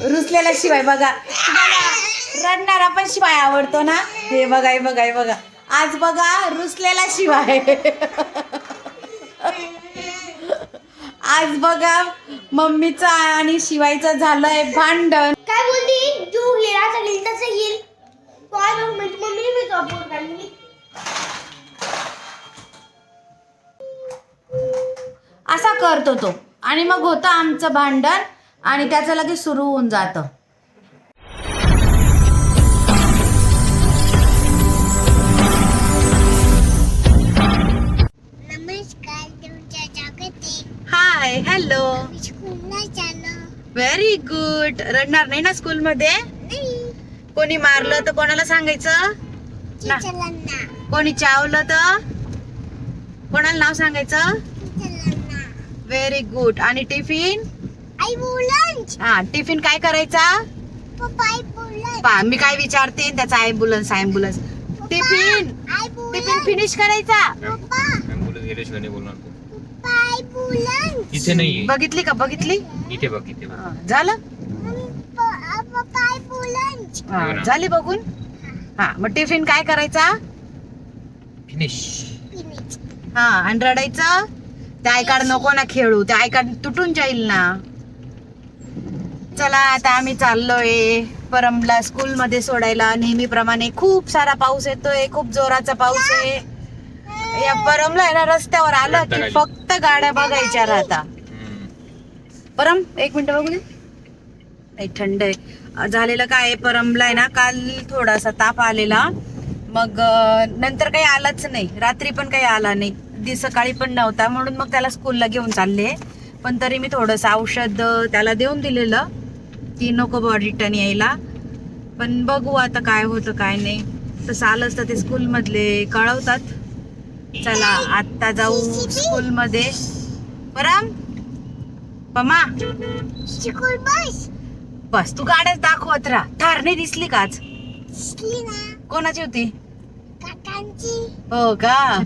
रुसलेला शिवाय बघा. रडणारा पण शिवाय आवडतो ना? हे बघा हे बघा हे बघा. आज बघा रुसलेला शिवाय आज बघा मम्मीचं आणि शिवायचं झालंय भांडण. काय बोलती तू गेला तर गेली तसं येईल. काय मग मी मम्मी मी कपूर काढली असा करतो तो. आणि मग होतं आमचं भांडण. आणि त्याचं लगेच सुरू होऊन जातं. नमस्कार तुमच्या हाय हॅलो स्कूलला व्हेरी गुड रडणार नाही ना स्कूलमध्ये? नाही. कोणी मारलं तर कोणाला सांगायचं? ना. कोणी चावलं तर? कोणाला नाव सांगायचं? व्हेरी गुड आणि टिफिन? हा टिफिन काय करायचा? पप्पा आई बोलंच पा मी काय विचारते? त्याचा ॲम्ब्युलन्स ॲम्ब्युलन्स टिफिन आई टिफिन फिनिश करायचा? नाही तू. इथे नाहीये. बघितली का? बघितली? इथे बघ इथे बघ. झालं? हा. झाली बघून? हा मग टिफिन काय करायचा? फिनिश फिनिश हा आणि रडायचं त्या आयकाड नको ना खेळू. त्या आयकाड तुटून जाईल ना. चला आता आम्ही चाललोय परमला स्कूल मध्ये सोडायला. नेहमीप्रमाणे खूप सारा पाऊस येतोय खूप जोराचा पाऊस आहे. या परमला आहे ना रस्त्यावर आलं की फक्त गाड्या बघायच्या राहता. परम एक मिनिट बघू नाही थंड आहे. झालेलं काय आहे, परमला आहे ना काल थोडासा ताप आलेला. मग नंतर काही आलाच नाही. रात्री पण काही आला नाही. दि सकाळी पण नव्हता. म्हणून मग त्याला स्कूलला घेऊन चालले. पण तरी मी थोडंसं औषध त्याला देऊन दिलेलं. की नको बॉ रिटर्न यायला. पण बघू आता काय होतं काय नाही. तसं आलंच तर ते स्कूलमधले कळवतात. चला आत्ता जाऊ स्कूलमध्ये परम पमा. स्कूल बस बस तू गाड्याच दाखवत राहा. थार नाही दिसली काच कोणाची होती? काकांची हो का?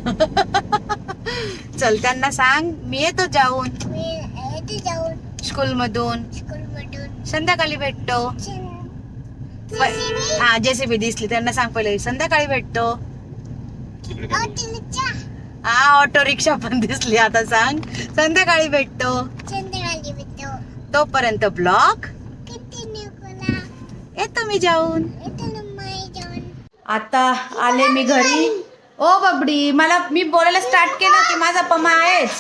चल त्यांना सांग. मी येतो जाऊन. स्कूल मधून संध्याकाळी भेटतो. हा जेसीबी दिसली त्यांना सांग पहिले संध्याकाळी भेटतो. हा ऑटो रिक्षा पण दिसली आता सांग. संध्याकाळी भेटतो. तोपर्यंत ब्लॉक येतो मी जाऊन आता आले मी घरी. ओ बबडी मला मी बोलायला स्टार्ट केलं की माझा पमा आहेच.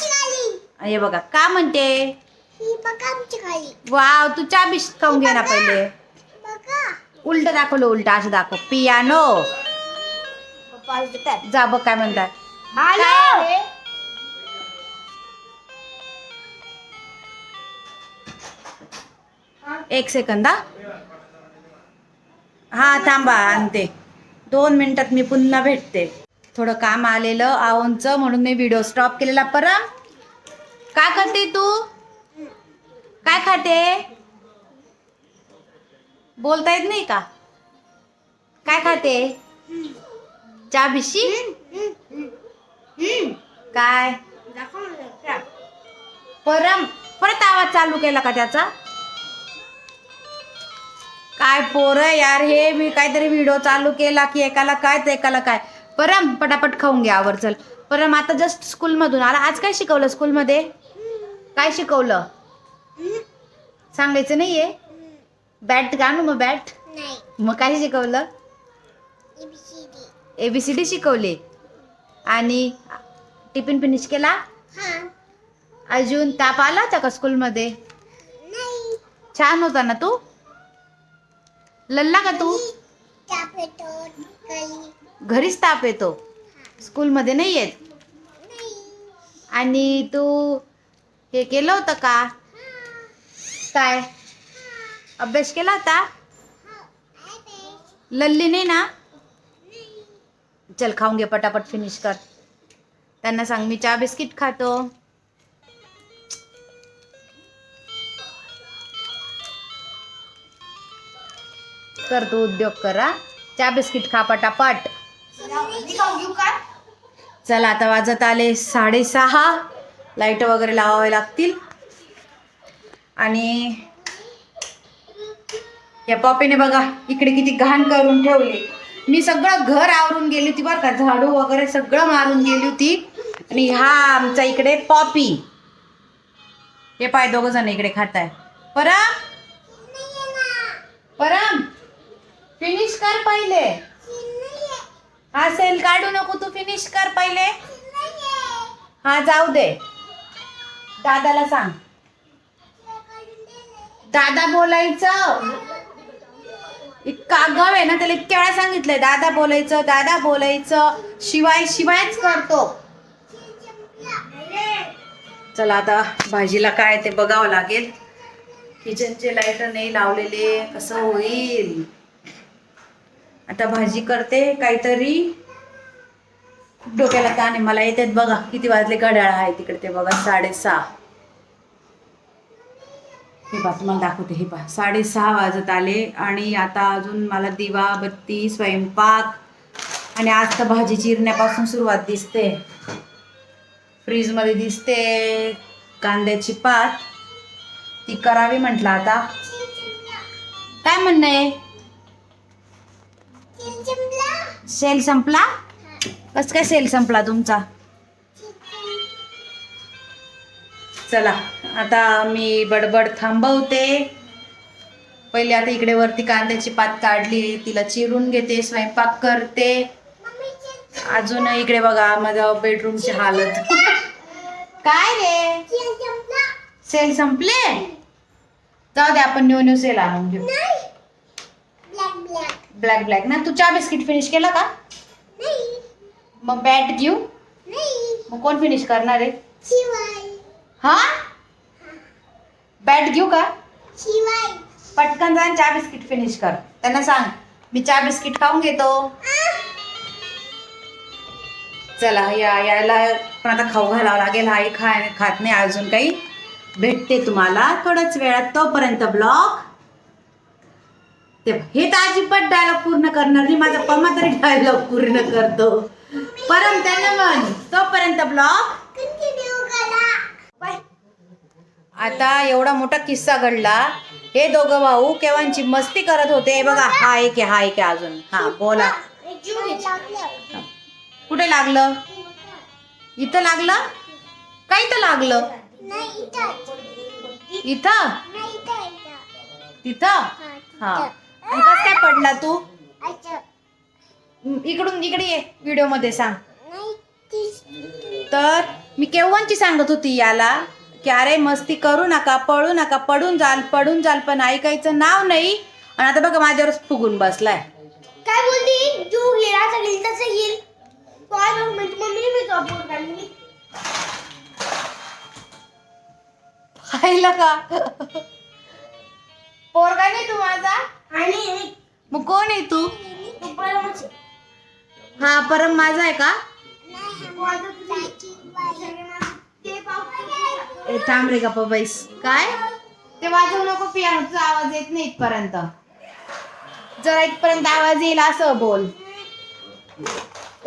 हे बघा का म्हणते? वाव तू चहा बिश खाऊन घे ना पहिले. बघा. उलट दाखवलं उलट असं दाखव. पियानो. जा बघ काय म्हणतात. हॅलो एक सेकंद हा. थांबा आणते. दोन मिनिटात मी पुन्हा भेटते. थोडं काम आलेलं आवनचं म्हणून मी व्हिडिओ स्टॉप केलेला. परम काय करते तू? काय खाते? बोलता येत नाही का? काय खाते? चा भिशी काय? परम परत आवाज चालू केला का त्याचा? काय पोरं यार हे मी काहीतरी व्हिडिओ चालू केला की एकाला काय तर एकाला काय? परम पटापट खाऊन घ्या आवर चल परम आता जस्ट स्कूलमधून आला. आज काय शिकवलं स्कूलमध्ये काय शिकवलं? सांगायचं नाहीये. बॅट का आणू मग बॅट नाही. मग काय शिकवलं? एबीसीडी शिकवले. आणि टिफिन फिनिश केला? हा. अजून ताप आला होता का स्कूलमध्ये? नाही. छान होता ना तू? लल्ला का तू? घरीच ताप येतो. स्कूलमध्ये नाही येत नाही. आणि तू हे केलं होतं का? काय? अभ्यास केला होता? लल्ली नाही ना? चल खाऊन घे पटापट फिनिश कर. त्यांना सांग मी चहा बिस्किट खातो. कर तू उद्योग करा चहा बिस्किट खा पटापट. चला आता वाजत आले साडेसहा. लाइट वगैरे लावावे लागतील. आणि या पॉपीने बघा इकडे किती घाण करून ठेवली. मी सगळं घर आवरून गेली होती बरं का झाडू वगैरे सगळं मारून गेली होती. आणि हा आमचा इकडे पॉपी. हे पाय दोघ जण इकडे खाताय. परम? परम फिनिश कर पहिले. हा सेल काढू नको तू फिनिश कर पहिले. हा जाऊ दे. दादाला सांग. दादा बोलायचं. इतका गव आहे ना त्याला इतक्या वेळा सांगितलंय दादा बोलायचं दादा बोलायचं. शिवाय शिवायच करतो. चला आता भाजीला काय ते बघावं लागेल. किचनचे लाइट नाही लावलेले कसं होईल? आता भाजी करते काहीतरी. खूप डोक्याला ताण आहे मला येतात बघा किती वाजले घड्याळ आहे तिकडे ते बघा साडेसहा. हे पहा तुम्हाला दाखवते हे पहा. साडेसहा वाजत आले आणि आता अजून मला दिवा बत्ती स्वयंपाक आणि आज तर भाजी चिरण्यापासून सुरुवात दिसते. फ्रीजमध्ये दिसते कांद्याची पात. ती करावी म्हटलं आता. काय म्हणणं आहे? सेल संपला? कस काय सेल संपला तुमचा? चला. आता मी बडबड थांबवते. पहिले आता इकडे वरती कांद्याची पात काढली तिला चिरून घेते स्वयंपाक करते. अजून इकडे बघा माझ्या बेडरूमची हालत. काय रे? सेल संपले? जाऊ दे आपण न्यू न्यू सेल आणून घेऊ. ब्लॅक ब्लॅक ना तू चहा बिस्किट फिनिश केलं का? मग बॅट घेऊ? मग कोण फिनिश करणार आहे? हा? बॅट घेऊ का? पटकन जा चहा बिस्किट फिनिश कर. त्यांना सांग मी चहा बिस्किट खाऊन घेतो. चला या यायला पण आता खाऊ घालावं लागेल. हाही खाय खात नाही. अजून काही भेटते तुम्हाला थोड्याच वेळात. तोपर्यंत ब्लॉग ते हे तर अजिबात डायलॉग पूर्ण करणार नाही. माझा पमा तरी डायलॉग पूर्ण करतो. परम त्यानं म्हण तोपर्यंत ब्लॉग आता एवढा मोठा किस्सा घडला. हे दोघं भाऊ केव्हाची मस्ती करत होते हे बघा. हा एक आहे हा एक आहे अजून. हा बोला. कुठे लागलं? इथं लागलं? काय इथं लागलं? इथं? तिथं? हा. आणि कसं काय पडला तू? इकडून इकडे ये व्हिडिओमध्ये सांग. तर मी केव्हाची सांगत होती याला? की अरे मस्ती करू नका पळू नका पडून जाल पडून जाल पण ऐकायचं नाव नाही. आणि आता बघा माझ्यावरच फुगून बसलाय. काय बोलती जो गेला सगळी तसं येईल. काय बघ म्हणजे मम्मीने मी तो काढली खायला का? पोरगा नाही तू माझा? आणि मग कोण आहे तू? तो परमच. हा परम माझा आहे का? माझं ते थांब रे गप्पा बैस. काय? ते वाजवू नको पियानोचा आवाज येत नाही इथपर्यंत. जरा इथपर्यंत आवाज येईल असं बोल.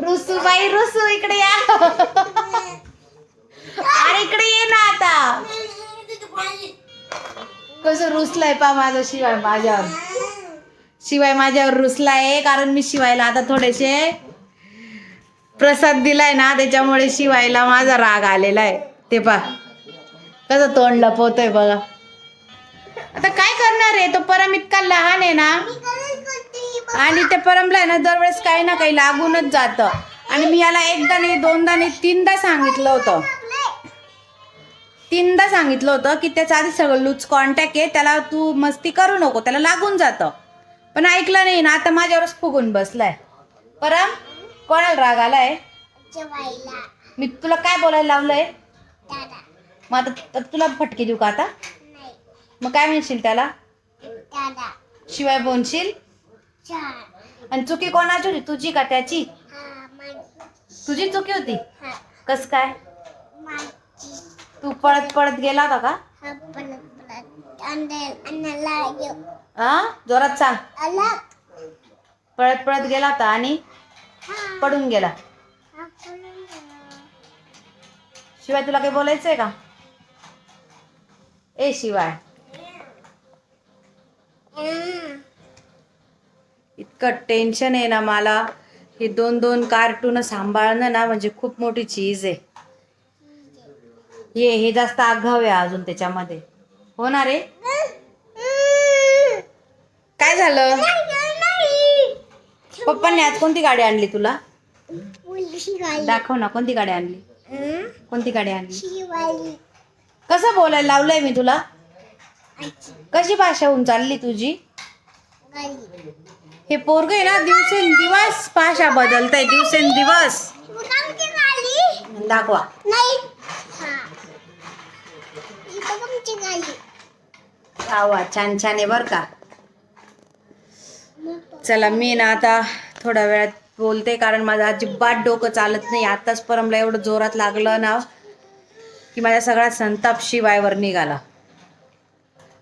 रुसू बाई रुसू इकडे या. अरे इकडे ये ना आता. कसं रुसलाय पा माझा शिवाय माझ्यावर. शिवाय माझ्यावर रुसलाय कारण मी शिवायला आता थोडेसे प्रसाद दिलाय ना त्याच्यामुळे शिवायला माझा राग आलेला आहे. ते पा. कसं तोंड लपवतोय बघा. आता काय करणार आहे? तो परम इतका लहान आहे ना? आणि ते परमला आहे ना दरवेळेस काही ना काही लागूनच जातं. आणि मी याला एकदा नाही दोनदा नाही तीनदा सांगितलं होतं. तीनदा सांगितलं होतं की त्याच्या आधी सगळं लूज कॉन्टॅक्ट आहे त्याला तू मस्ती करू नको त्याला लागून जातं. पण ऐकलं नाही ना आता माझ्यावरच फुगून बसलाय. परम कोणाला राग आलाय? मी तुला काय बोलायला लावलंय? दादा. मग आता तुला फटके देऊ का आता? नाही. मग काय म्हणशील त्याला? दादा. शिवाय बोलशील? चार. आणि चुकी कोणाची होती? तुझी का त्याची? हा माझी. तुझी चुकी होती? हा. कस काय? माझी. तू पळत पळत गेला होता का? हा पण परत अंदर अन्नाला येऊ हा जोरात सांग. पळत पळत गेला होता आणि हा. पडून गेला. हा शिवाय तुला काही बोलायचंय का? ए शिवाय. इतकं टेन्शन आहे ना मला. हे दोन दोन कार्टून सांभाळणं ना म्हणजे खूप मोठी चीज आहे. हे हे जास्त आघाव आहे अजून त्याच्यामध्ये. हो ना रे? काय झालं? पप्पांनी आज कोणती गाडी आणली तुला? दाखव ना कोणती गाडी आणली? कोणती गाडी आणली? कसं बोलायला लावलंय मी तुला? कशी भाषा होऊन चालली तुझी? हे पोरग आहे ना दिवसेंदिवस भाषा बदलतंय दिवसेंदिवस दाखवा. नाही छान छान आहे बर का. चला मी ना आता थोड्या वेळात बोलते कारण माझं अजिबात डोकं चालत नाही. आताच परमला एवढं जोरात लागलं ना की माझा सगळा संताप शिवायवर निघाला.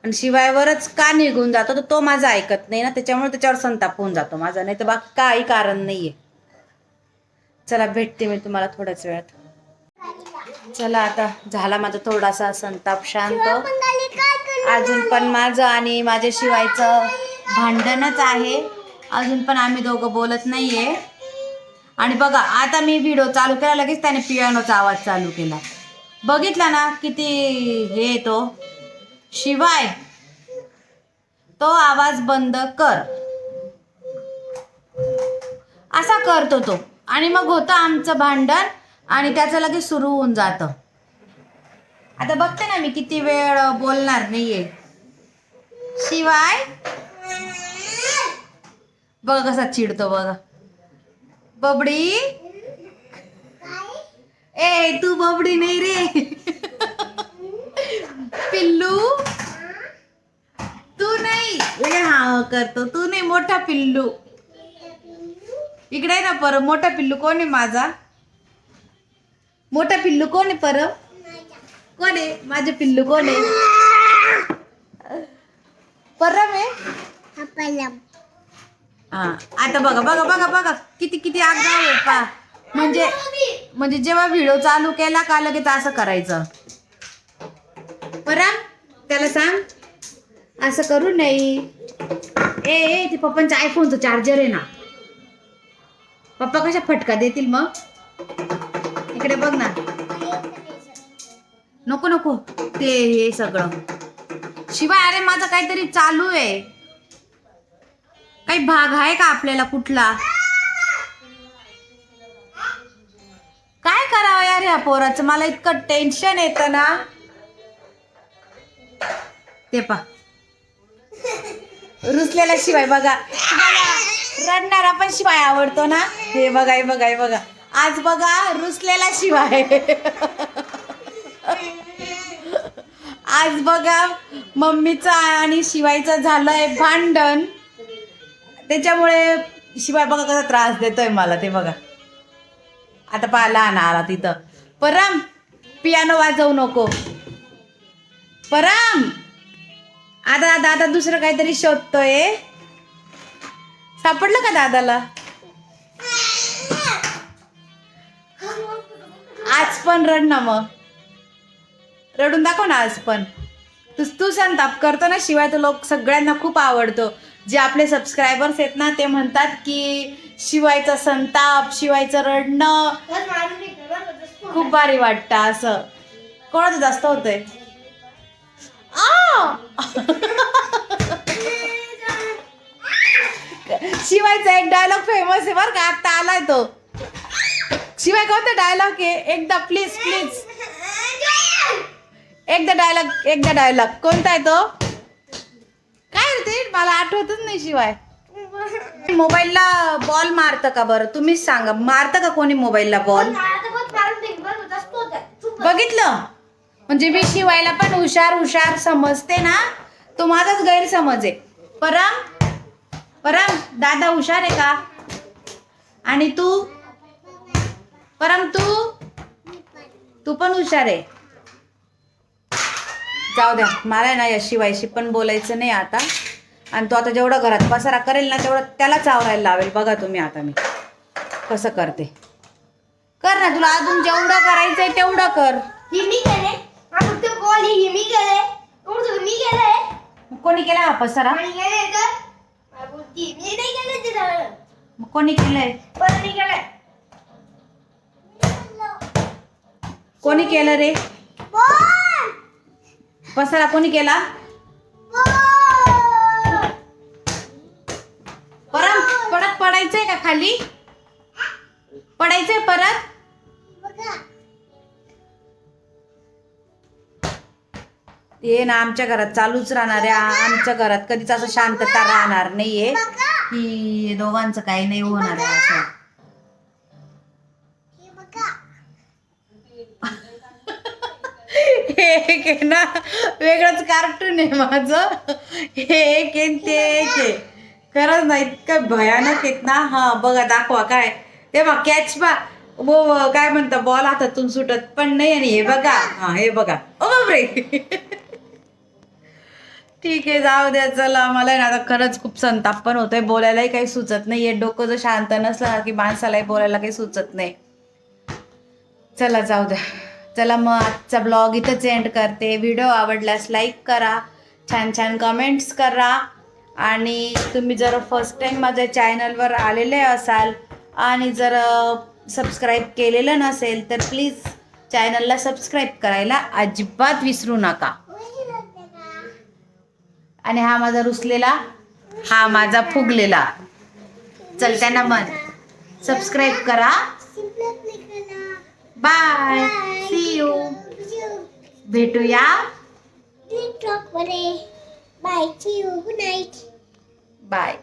आणि शिवायवरच का निघून जातो? तर तो माझा ऐकत नाही ना त्याच्यामुळे त्याच्यावर संताप होऊन जातो माझा. नाही तर बाकी काही कारण नाही आहे चला भेटते मी तुम्हाला थोड्याच वेळात. चला आता झाला माझा थोडासा संताप शांत. अजून पण माझं आणि माझ्या शिवायचं भांडणच आहे. अजून पण आम्ही दोघं बोलत नाहीये. आणि बघा आता मी व्हिडिओ चालू केला लगेच त्याने पियानोचा आवाज चालू केला. बघितला ना किती हे येतो. शिवाय तो आवाज बंद कर. असा करतो तो. आणि मग होतं आमचं भांडण आणि त्याचं लगेच सुरू होऊन जातं. आता बघते ना मी किती वेळ बोलणार नाहीये. शिवाय बघ कसा चिडतो बघा. बबडी. ए तू बबडी नाही रे पिल्लू तू नाही ए हा करतो तू नाही मोठा पिल्लू इकडे आहे ना परम मोठा पिल्लू कोण आहे माझा मोठा पिल्लू कोण आहे परम कोण आहे माझे पिल्लू कोण आहे परम आहे हा आता बघा बघा बघा बघा किती किती आहे पा म्हणजे म्हणजे जेव्हा व्हिडिओ चालू केला का लगेच असं करायचं? परम त्याला सांग. असं करू नाही. ए ए ते पप्पांच्या आयफोनचं चार्जर आहे ना. पप्पा कशा फटका देतील मग? इकडे बघ ना. नको नको. ते हे सगळं. शिवाय अरे माझं काहीतरी चालू आहे. काही भाग आहे का आपल्याला कुठला? या पोराचं. मला इतकं टेन्शन येतं ना. ते पा रुसलेला शिवाय बघा. रडणारा पण शिवाय आवडतो ना. हे बघा हे बघा हे बघा. आज बघा रुसलेला शिवाय. आज बघा मम्मीचं आणि शिवायचं झालंय भांडण. त्याच्यामुळे शिवाय बघा कसा त्रास देतोय मला ते बघा. आता पाहिला लहान आला तिथं. परम पियानो वाजवू नको. परम! आता दादा दुसरं काहीतरी शोधतोय. सापडलं का दादाला? आज पण रड ना मग. रडून दाखव ना आज पण. तू तू संताप करतो ना शिवाय तो लोक सगळ्यांना खूप आवडतो. जे आपले सबस्क्रायबर्स आहेत ना ते म्हणतात की शिवायचा संताप शिवायचं रडणं. खूप भारी वाटतं असं. कोणाचं जास्त होतंय? शिवायचा एक डायलॉग फेमस आहे बरं का आता आलाय तो. शिवाय कोणता डायलॉग आहे? एकदा प्लीज प्लीज एकदा डायलॉग एकदा डायलॉग कोणता आहे तो? काय ते? मला आठवतच नाही शिवाय. मोबाईलला बॉल मारतं का बरं? तुम्हीच सांगा. मारतं का कोणी मोबाईलला बॉल बघितलं? म्हणजे मी शिवायला पण हुशार हुशार समजते ना? तो माझाच गैरसमज आहे. परम परम दादा हुशार आहे का? आणि तू? परम तू? तू पण हुशार आहे. जाऊ द्या मला आहे ना या शिवायशी पण बोलायचं नाही आता. आणि तो आता जेवढं घरात पसारा करेल ना तेवढं त्यालाच आवरायला लावेल. बघा तुम्ही आता मी कसं करते. कर ना तुला अजून जेवढं करायचंय तेवढं कर. हे मी केले. हा फक्त कॉल. हे मी केले. मी कोणी केला हा पसारा आणि गेले तर मला बोलती, मी नाही केलं ते मग कोणी केलंय? परत निघालाय कोणी केलं रे? पसारा कोणी केला? परत परत पडायचंय का खाली? पडायचंय परत? ये ना आमच्या घरात चालूच राहणार आहे. आमच्या घरात कधीच असं शांतता राहणार नाहीये. की दोघांचं काही नाही होणार आहे असं. हे एक आहे ना वेगळंच कार्टून आहे माझं. हे एक आहे ते एक आहे. खरंच ना इतकं भयानक आहेत ना. हा बघा दाखवा काय. ते बघ कॅच बा. वो काय म्हणता बॉल हातातून सुटत पण नाही आणि हे बघा. हा हे बघा. ओ बापरे. ठीक आहे जाऊ द्या चला. मला ना आता खरंच खूप संताप पण होतोय. बोलायलाही काही सुचत नाही. हे डोकं जर शांत नसलं की माणसालाही बोलायला काही सुचत नाही. चला जाऊ द्या. चला मग आजचा ब्लॉग इथंच एंड करते. व्हिडिओ आवडल्यास लाईक करा. छान छान कमेंट्स करा. आणि तुम्ही जर फर्स्ट टाईम माझ्या चॅनलवर आलेले असाल आणि जर सबस्क्राईब केलेलं नसेल तर प्लीज चॅनलला सबस्क्राईब करायला अजिबात विसरू नका. आणि हा माझा रुसलेला हा माझा फुगलेला. चल त्यांना मन सबस्क्राईब करा. बाय सी यू भेटूया. Bye bye